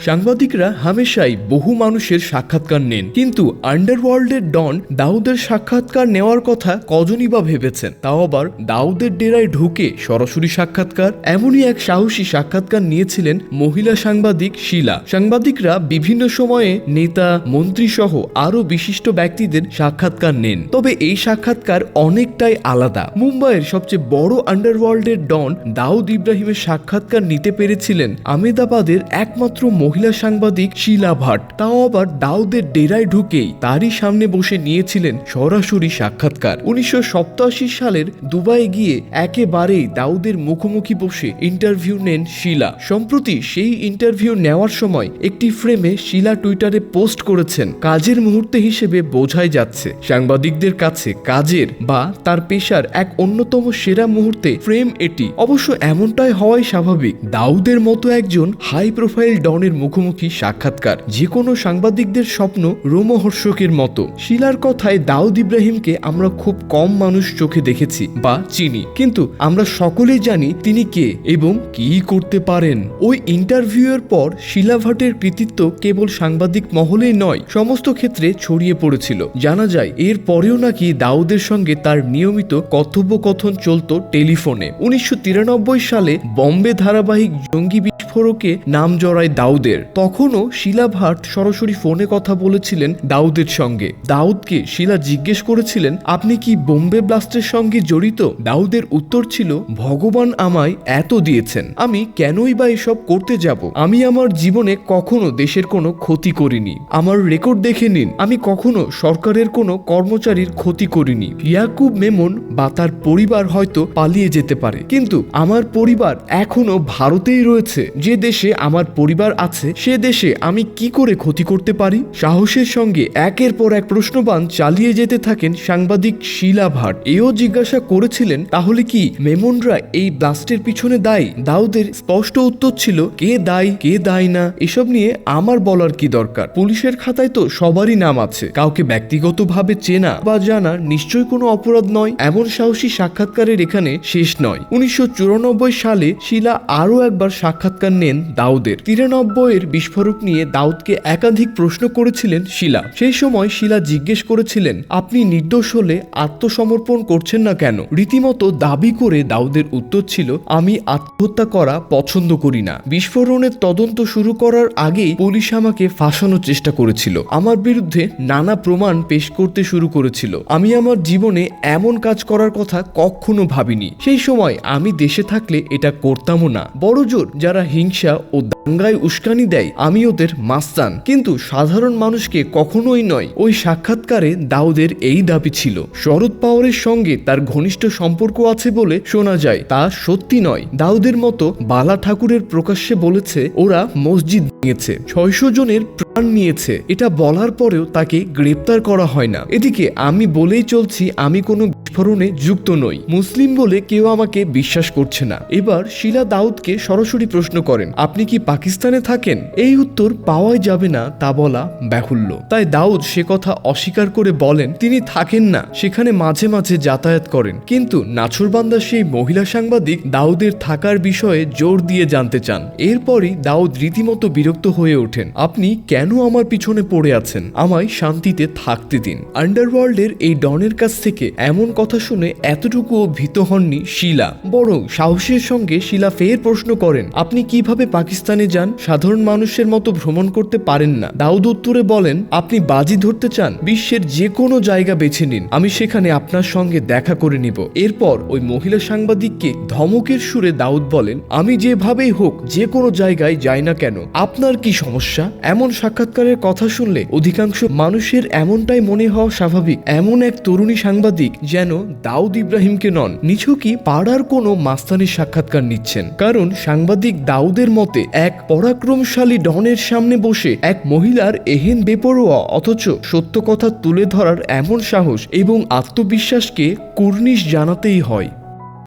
সাংবাদিকরা হামেশাই বহু মানুষের সাক্ষাৎকার নেন। কিন্তু আন্ডারওয়ার্ল্ডের ডন দাউদের সাক্ষাৎকার নেওয়ার কথা কজনই বা ভেবেছেন? তাও আবার দাউদের ডেরায় ঢুকে সরাসরি সাক্ষাৎকার? এমনই এক সাহসী সাক্ষাৎকার নিয়েছিলেন মহিলা সাংবাদিক শিলা। সাংবাদিকরা বিভিন্ন সময়ে নেতা মন্ত্রী সহ আরও বিশিষ্ট ব্যক্তিদের সাক্ষাৎকার নেন। তবে এই সাক্ষাৎকার অনেকটাই আলাদা। মুম্বাইয়ের সবচেয়ে বড় আন্ডারওয়ার্ল্ডের ডন দাউদ ইব্রাহিমের সাক্ষাৎকার নিতে পেরেছিলেন আমেদাবাদের একমাত্র মহিলা সাংবাদিক শিলা ভাট। তাও আবার দাউদের ডেরায় ঢুকেই তারই সামনে বসে নিয়েছিলেন সরাসরি সাক্ষাৎকার। উনিশশো সাতাশি সালের দুবাই গিয়ে একেবারেই দাউদের মুখোমুখি বসে ইন্টারভিউ নেন শিলা। সম্প্রতি সেই ইন্টারভিউ নেওয়ার সময় একটি ফ্রেমে শিলা টুইটারে পোস্ট করেছেন, কাজের মুহূর্তে হিসেবে বোঝাই যাচ্ছে। সাংবাদিকদের কাছে কাজের বা তার পেশার এক অন্যতম সেরা মুহূর্তে ফ্রেম এটি। অবশ্য এমনটাই হওয়াই স্বাভাবিক। দাউদের মতো একজন হাই প্রোফাইল ডনের মুখোমুখি সাক্ষাৎকার। যে কোনো সাংবাদিকদের স্বপ্ন রোমহর্ষকের মতো। শিলার কথায় দাউদ ইব্রাহিমকে আমরা খুব কম মানুষ চোখে দেখেছি বা চিনি। কিন্তু আমরা সকলেই জানি তিনি কে এবং কি করতে পারেন। ওই ইন্টারভিউয়ের পর শিলা ভাটের কৃতিত্ব কেবল সাংবাদিক মহলেই নয়, সমস্ত ক্ষেত্রে ছড়িয়ে পড়েছিল। জানা যায়, এর পরেও নাকি দাউদের সঙ্গে তার নিয়মিত কথোপকথন চলত টেলিফোনে। উনিশশো তিরানব্বই সালে বম্বে ধারাবাহিক জঙ্গি বিস্ফোরকে নাম জড়ায় দাউদের। তখনও শিলা ভাট সরাসরি ফোনে কথা বলেছিলেন দাউদের সঙ্গে। দাউদকে শিলা জিজ্ঞেস করেছিলেন, আপনি কি বোম্বে ব্লাস্টের সঙ্গে জড়িত? দাউদের উত্তর ছিল, ভগবান আমায় এত দিয়েছেন, আমি কেনই বা এসব করতে যাব? আমি আমার জীবনে কখনো দেশের কোনো ক্ষতি করিনি। আমার রেকর্ড দেখে নিন, আমি কখনো সরকারের কোনো কর্মচারীর ক্ষতি করিনি। ইয়াকুব মেমন বা তার পরিবার হয়তো পালিয়ে যেতে পারে, কিন্তু আমার পরিবার এখনও ভারতেই রয়েছে। যে দেশে আমার পরিবার আছে সে দেশে আমি কি করে ক্ষতি করতে পারি? সাহসের সঙ্গে একের পর এক প্রশ্নবান চালিয়ে যেতে থাকেন সাংবাদিক শিলা ভাট। এও জিজ্ঞাসা করেছিলেন, তাহলে কি মেমনরা এই ব্লাস্টের পিছনে দায়ী? দাউদের স্পষ্ট উত্তর ছিল, কে দায়ী কে দায়ী না, এসব নিয়ে আমার বলার কি দরকার? পুলিশের খাতায় তো সবারই নাম আছে। কাউকে ব্যক্তিগতভাবে চেনা বা জানা নিশ্চয়ই কোনো অপরাধ নয়। এমন সাহসী সাক্ষাৎকারের এখানে শেষ নয়। উনিশশো সালে শিলা আরও একবার সাক্ষাৎকার নেন দাউদের। তিরানব্বই এর বিস্ফোরক নিয়ে দাউদকে একাধিক প্রশ্ন করেছিলেন শিলা। সেই সময় শিলা জিজ্ঞেস করেছিলেন, আপনি নির্দোষ হলে আত্মসমর্পণ করছেন না কেন? রীতিমতো দাবি করে দাউদের উত্তর ছিল, আমি আত্মহত্যা করা পছন্দ করি না। বিস্ফোরণের তদন্ত শুরু করার আগেই পুলিশ আমাকে ফাঁসানোর চেষ্টা করেছিল। আমার বিরুদ্ধে নানা প্রমাণ পেশ করতে শুরু করেছিল। আমি আমার জীবনে এমন কাজ করার কথা কখনো ভাবিনি। সেই সময় আমি দেশে থাকলে এটা করতামও না। বড় জোর যারা হিংসা ও দাঙ্গায় উস্কানি দেয় আমি ওদের মাস্তান। কিন্তু সাধারণ মানুষকে কখনোই নয়, ওই সাক্ষাৎকারে দাউদের এই দাবি ছিল। শরদ পাওয়ারের সঙ্গে তার ঘনিষ্ঠ সম্পর্ক আছে বলে শোনা যায়, তা সত্যি নয়। দাউদের মতো বালা ঠাকুরের প্রকাশ্যে বলেছে, ওরা মসজিদ ভেঙেছে ছয়শো জনের প্রাণ নিয়েছে। এটা বলার পরেও তাকে গ্রেপ্তার করা হয় না। এদিকে, আমি বলেই চলছি, আমি কোনো বিস্ফোরণে যুক্ত নই। মুসলিম বলে কেউ আমাকে বিশ্বাস করছে না। এবার শিলা দাউদকে সরাসরি প্রশ্ন করেন, আপনি কি পাকিস্তানে থাকেন? এই উত্তর পাওয়াই যাবে না তা বলা ব্যাহুল্য তাই দাউদ সে কথা অস্বীকার করে বলেন, তিনি থাকেন না। সেখানে মাঝে মাঝে যাতায়াত করেন। কিন্তু নাছরবান্দা সেই মহিলা সাংবাদিক দাউদের থাকার বিষয়ে জোর দিয়ে জানতে চান। এরপরই দাউদ রীতিমতো বিরক্ত হয়ে ওঠেন। আপনি কেন আমার পিছনে পড়ে আছেন? আমায় শান্তিতে থাকতে দিন। আন্ডারওয়ার্ল্ডের এই ডনের কাছ থেকে এমন কথা শুনে এতটুকুও ভীত হননি শিলা। বরং সাহসের সঙ্গে শিলা ফের প্রশ্ন করেন, আপনি কীভাবে পাকিস্তানে যান? সাধারণ মানুষের মতো ভ্রমণ করতে পারেন না। দাউদ উত্তরে বলেন, আপনি বাজি ধরতে চান? বিশ্বের যে কোনো জায়গা বেছে নিন। আমি সেখানে আপনার সঙ্গে দেখা করে নিব। এরপর ওই মহিলা সাংবাদিককে ধমকের সুরে দাউদ বলেন, আমি যেভাবেই হোক যে কোনো জায়গায় যাই না কেন। আপনার কি সমস্যা? এমন সাক্ষাৎকারের কথা শুনলে অধিকাংশ মানুষের এমনটাই মনে হওয়া স্বাভাবিক। এমন এক তরুণী সাংবাদিক যেন দাউদ ইব্রাহিমকে নন। নিছকই পাড়ার কোনো মাস্তানির সাক্ষাৎকার নিচ্ছেন। কারণ সাংবাদিক দাউদের মতে এক পরাক্রমশালী ডনের সামনে বসে এক মহিলার এহেন বেপরোয়া অথচ সত্য কথা তুলে ধরার এমন সাহস এবং আত্মবিশ্বাসকে কুর্নিশ জানাতেই হয়।